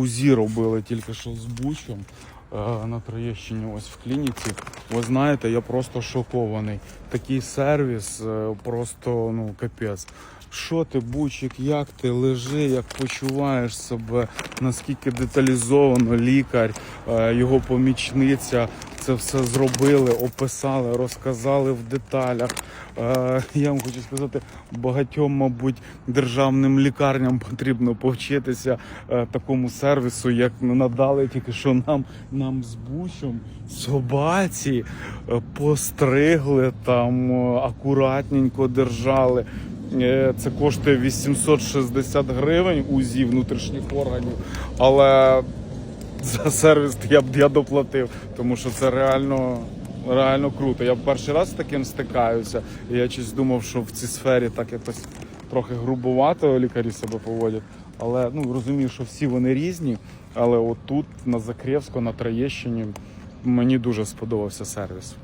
УЗІ робили тільки що з Бучем е, на Троєщині, ось в клініці. Ви знаєте, я просто шокований. Такий сервіс, е, просто ну капець. Що ти, Бучик, як ти лежи, як почуваєш себе, наскільки деталізовано лікар, е, його помічниця це все зробили, описали, розказали в деталях. Е, Я вам хочу сказати, багатьом, мабуть, державним лікарням потрібно повчитися е, такому сервісу, як надали тільки що нам, нам з бучом собаці е, постригли там е, акуратненько держали. Е, Це коштує 860 гривень УЗІ внутрішніх органів, але за сервіс я б я доплатив, тому що це реально, реально круто. Я перший раз з таким стикаюся. І я щось думав, що в цій сфері так якось трохи грубувато лікарі себе поводять. Але ну розумію, що всі вони різні. Але отут, на Закрєвську, на Троєщині, мені дуже сподобався сервіс.